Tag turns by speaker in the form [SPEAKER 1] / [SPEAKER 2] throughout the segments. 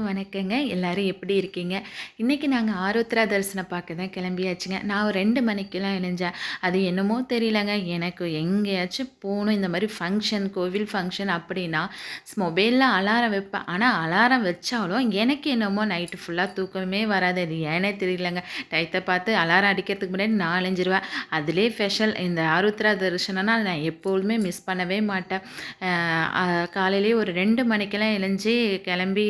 [SPEAKER 1] வணக்கங்க. எல்லாரும் எப்படி இருக்கீங்க? இன்றைக்கி நாங்கள் ஆருத்ரா தரிசனம் பார்க்க தான் கிளம்பியாச்சுங்க. நான் ஒரு ரெண்டு மணிக்கெலாம் இணைஞ்சேன் அது என்னமோ தெரியலங்க. எனக்கு எங்கேயாச்சும் போகணும். இந்த மாதிரி ஃபங்க்ஷன் கோவில் ஃபங்க்ஷன் அப்படின்னா மொபைலில் அலாரம் வைப்பேன். ஆனால் அலாரம் வச்சாலும் எனக்கு என்னமோ நைட்டு ஃபுல்லாக தூக்கமே வராது. அது ஏனே தெரியலங்க. டயத்தை பார்த்து அலாரம் அடிக்கிறதுக்கு முன்னாடி நான் அழிஞ்சிருவேன் அதிலே ஸ்பெஷல் இந்த ஆருத்ரா தரிசனம்னா நான் எப்பொழுதுமே மிஸ் பண்ணவே மாட்டேன். காலையிலேயே ஒரு ரெண்டு மணிக்கெல்லாம் இணைஞ்சு கிளம்பி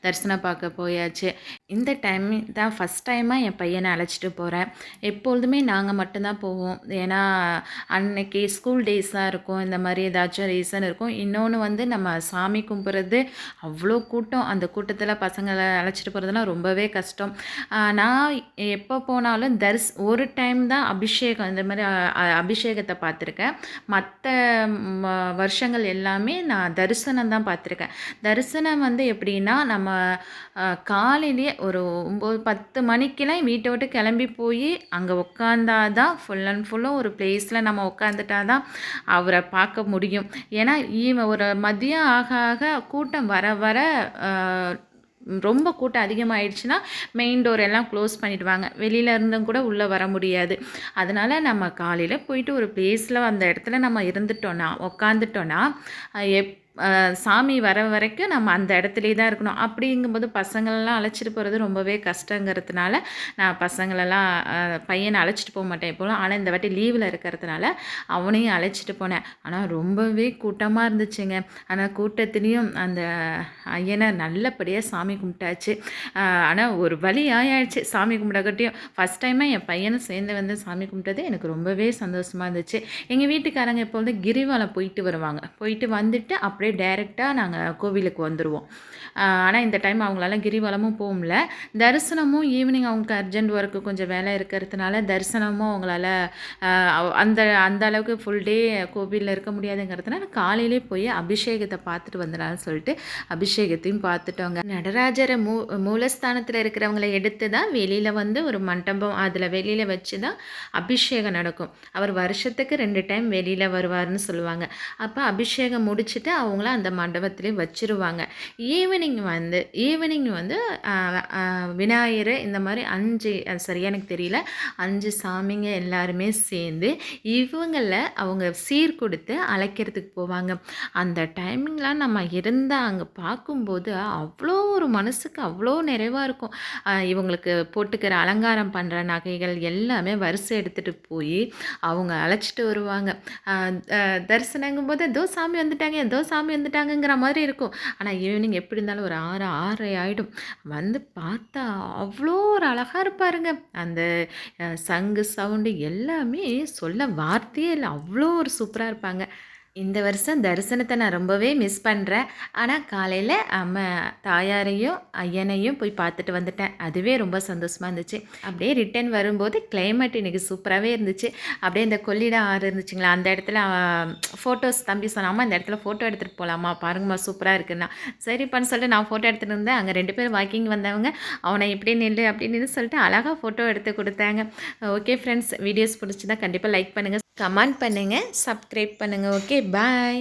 [SPEAKER 1] தரிசனம் பார்க்க போயாச்சு. இந்த டைம் தான் ஃபஸ்ட் டைமாக என் பையனை அழைச்சிட்டு போகிறேன் எப்பொழுதுமே நாங்கள் மட்டும்தான் போவோம். ஏன்னா அன்னைக்கு ஸ்கூல் டேஸாக இருக்கும். இந்த மாதிரி ஏதாச்சும் ரீசன் இருக்கும். இன்னொன்று வந்து நம்ம சாமி கும்பிட்றது அவ்வளோ கூட்டம். அந்த கூட்டத்தில் பசங்களை அழைச்சிட்டு போகிறதுலாம் ரொம்பவே கஷ்டம். நான் எப்போ போனாலும் தரிஸ் ஒரு டைம் தான் அபிஷேகம் இந்த மாதிரி அபிஷேகத்தை பார்த்துருக்கேன். மற்ற வருஷங்கள் எல்லாமே நான் தரிசனம் தான் பார்த்துருக்கேன். தரிசனம் வந்து எப்படின்னா நம்ம காலையிலேயே ஒரு ஒம்பது பத்து மணிக்கெலாம் வீட்டை விட்டு கிளம்பி போய் அங்கே உட்காந்தா தான் ஃபுல் அண்ட் ஃபுல்லும் ஒரு பிளேஸில் நம்ம உட்காந்துட்டா தான் அவரை பார்க்க முடியும். ஏன்னா ஈவ ஒரு மதியம் ஆக ஆக கூட்டம் வர வர ரொம்ப கூட்டம் அதிகமாகிடுச்சுன்னா மெயின் டோர் எல்லாம் க்ளோஸ் பண்ணிவிடுவாங்க வெளியில் இருந்தும் கூட உள்ளே வர முடியாது. அதனால் நம்ம காலையில் போயிட்டு ஒரு பிளேஸில் அந்த இடத்துல நம்ம இருந்துட்டோன்னா உக்காந்துட்டோன்னா எப் சாமி வர வரைக்கும் நம்ம அந்த இடத்துலே தான் இருக்கணும். அப்படிங்கும்போது பசங்களெல்லாம் அழைச்சிட்டு போகிறது ரொம்பவே கஷ்டங்கிறதுனால நான் பசங்களெல்லாம் பையனை அழைச்சிட்டு போக மாட்டேன் எப்போதும். ஆனால் இந்த வாட்டி லீவில் இருக்கிறதுனால அவனையும் அழைச்சிட்டு போனேன். ஆனால் ரொம்பவே கூட்டமாக இருந்துச்சுங்க. ஆனால் கூட்டத்துலேயும் அந்த ஐயனை நல்லபடியாக சாமி கும்பிட்டாச்சு. ஆனால் ஒரு வழி ஆயாயிடுச்சு சாமி கும்பிடக்கட்டியும் ஃபஸ்ட் டைமாக என் பையனை சேர்ந்து வந்து சாமி கும்பிட்டது எனக்கு ரொம்பவே சந்தோஷமாக இருந்துச்சு. எங்கள் வீட்டுக்காரங்க எப்போதும் கிரிவலம் போயிட்டு வருவாங்க. போயிட்டு வந்துட்டு அப்படியே அப்படியே டைரெக்டாக நாங்கள் கோவிலுக்கு வந்துடுவோம் ஆனால் இந்த டைம் அவங்களால கிரிவலமும் போகல தரிசனமும் ஈவினிங் அவங்களுக்கு அர்ஜென்ட் ஒர்க்கு கொஞ்சம் வேலை இருக்கிறதுனால தரிசனமும் அவங்களால அந்த அந்த அளவுக்கு ஃபுல் டே கோவிலில் இருக்க முடியாதுங்கிறதுனால காலையிலே போய் அபிஷேகத்தை பார்த்துட்டு வந்துடலாம்னு சொல்லிட்டு அபிஷேகத்தையும் பார்த்துட்டோங்க. நடராஜரை மூ மூலஸ்தானத்தில் இருக்கிறவங்களை எடுத்து தான் வெளியில் வந்து ஒரு மண்டபம் அதில் வெளியில் வச்சு தான் அபிஷேகம் நடக்கும். அவர் வருஷத்துக்கு ரெண்டு டைம் வெளியில் வருவார்னு சொல்லுவாங்க. அப்போ அபிஷேகம் முடிச்சுட்டு அவங்க அவங்கள அந்த மண்டபத்திலே வச்சுருவாங்க. ஈவினிங் வந்து ஈவினிங் வந்து விநாயகர் இந்த மாதிரி அஞ்சு சரியாக எனக்கு தெரியல. அஞ்சு சாமிங்க எல்லாருமே சேர்ந்து இவங்களை அவங்க சீர் கொடுத்து அழைக்கிறதுக்கு போவாங்க. அந்த டைமிங்லாம் நம்ம இருந்தால் அங்கே பார்க்கும்போது அவ்வளோ ஒரு மனசுக்கு அவ்வளோ நிறைவாக இருக்கும். இவங்களுக்கு போட்டுக்கிற அலங்காரம் பண்ணுற நகைகள் எல்லாமே வரிசை எடுத்துகிட்டு போய் அவங்க அழைச்சிட்டு வருவாங்க. தரிசனங்கும் போது ஏதோ சாமி வந்துட்டாங்க ஏதோ சாமி சாமி வந்துட்டாங்கங்கிற மாதிரி இருக்கும். ஆனால் ஈவினிங் எப்படி இருந்தாலும் ஒரு ஆறு ஆறரை ஆகிடும் வந்து பார்த்தா அவ்வளோ ஒரு அழகாக இருப்பாருங்க. அந்த சங்கு சவுண்டு எல்லாமே சொல்ல வார்த்தையே இல்லை. அவ்வளோ ஒரு சூப்பராக இருப்பாங்க. இந்த வருஷம் தரிசனத்தை நான் ரொம்பவே மிஸ் பண்ணுறேன் ஆனால் காலையில் அம்மா தாயாரையும் ஐயனையும் போய் பார்த்துட்டு வந்துட்டேன். அதுவே ரொம்ப சந்தோஷமாக இருந்துச்சு. அப்படியே ரிட்டர்ன் வரும்போது கிளைமேட் இன்றைக்கி சூப்பராகவே இருந்துச்சு. அப்படியே இந்த கொள்ளிடம் ஆறு இருந்துச்சுங்களா? அந்த இடத்துல ஃபோட்டோஸ் தம்பி சொன்னாமா இந்த இடத்துல ஃபோட்டோ எடுத்துகிட்டு போகலாமா பாருங்கம்மா சூப்பராக இருக்குன்னா. சரிப்பான்னு சொல்லிட்டு நான் ஃபோட்டோ எடுத்துகிட்டு இருந்தேன். அங்கே ரெண்டு பேரும் வாக்கிங் வந்தவங்க. அவனை இப்படி நில்லு அப்படின்னு சொல்லிட்டு அழகாக ஃபோட்டோ எடுத்து கொடுத்தாங்க. ஓகே ஃப்ரெண்ட்ஸ் வீடியோஸ் பிடிச்சி தான் கண்டிப்பாக லைக் பண்ணுங்கள் கமெண்ட் பண்ணுங்கள் சப்ஸ்கிரைப் பண்ணுங்கள் ஓகே பாய்